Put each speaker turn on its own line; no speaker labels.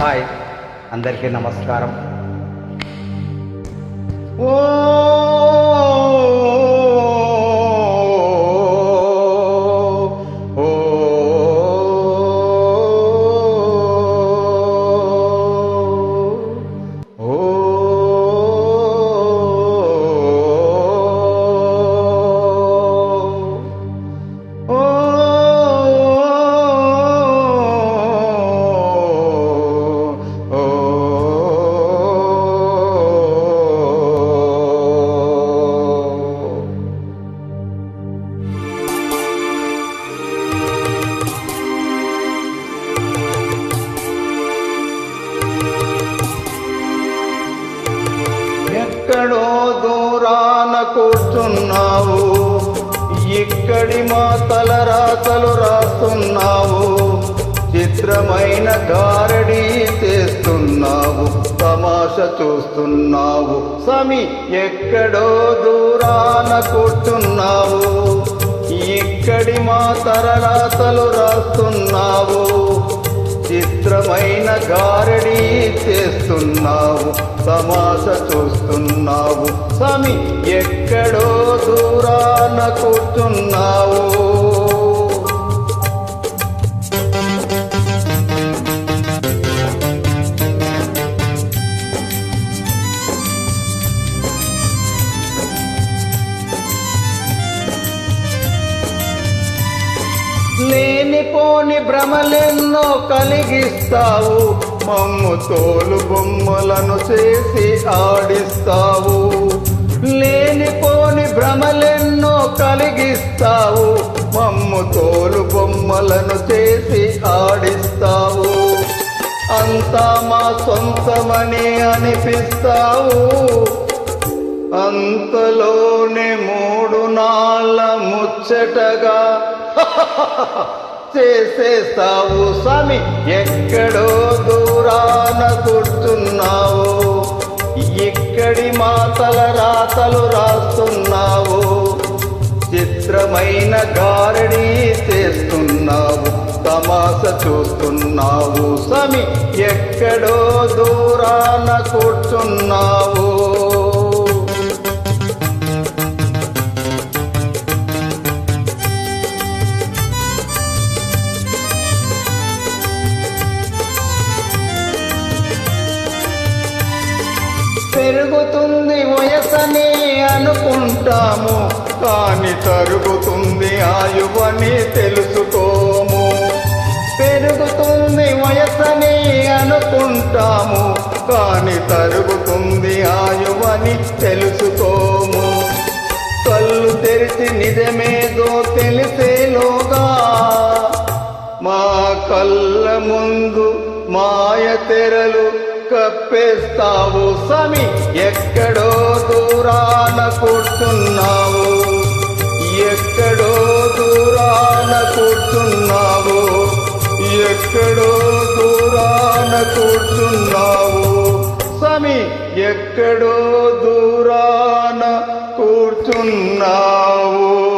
Hi. అందరికీ నమస్కారం. ఓ రాస్తున్నావు. ఇక్కడి మా తలరాతలు రాస్తున్నావు. చిత్రమైన గారడి చేస్తున్నావు. తమాష చూస్తున్నావు. సమి ఎక్కడో దూరాన కూర్చున్నావు ఇక్కడి మా తలరాతలు రాస్తున్నావు. విచిత్రమైన గారడి చేస్తున్నావు తమాష చూస్తున్నావు. సమి ఎక్కడో దూరాన కూర్చున్నావు. లేనిపోని భ్రమలెన్నో కలిగిస్తావు. మమ్ము తోలు బొమ్మలను చేసి ఆడిస్తావు. లేనిపోని భ్రమలెన్నో కలిగిస్తావు. మమ్ము తోలు బొమ్మలను చేసి ఆడిస్తావు. అంతా మా సొంతమని అనిపిస్తావు. అంతలోనే మూడు నాళ్ళ ముచ్చటగా చేసేస్తావు స్వామి? ఎక్కడో దూరాన కూర్చున్నావు ఇక్కడి మాతల రాతలు రాస్తున్నావు. చిత్రమైన గారడి చేస్తున్నావు. తమాస చూస్తున్నావు స్వామి. ఎక్కడో దూరాన కూర్చున్నావు. పెరుగుతుంది వయసని అనుకుంటాము. కాని తరుగుతుంది ఆయువని తెలుసుకోము. పెరుగుతుంది వయసని అనుకుంటాము. కాని తరుగుతుంది ఆయువని తెలుసుకోము. కళ్ళు తెరిచి నిజమేదో తెలిసేలోగా మా కళ్ళ ముందు మాయ తెరలు కప్పేస్తావు సమి ఎక్కడో దూరాన కూర్చున్నావు. ఎక్కడో దూరాన కూర్చున్నావు. ఎక్కడో దూరాన కూర్చున్నావు. సమి ఎక్కడో దూరాన కూర్చున్నావు.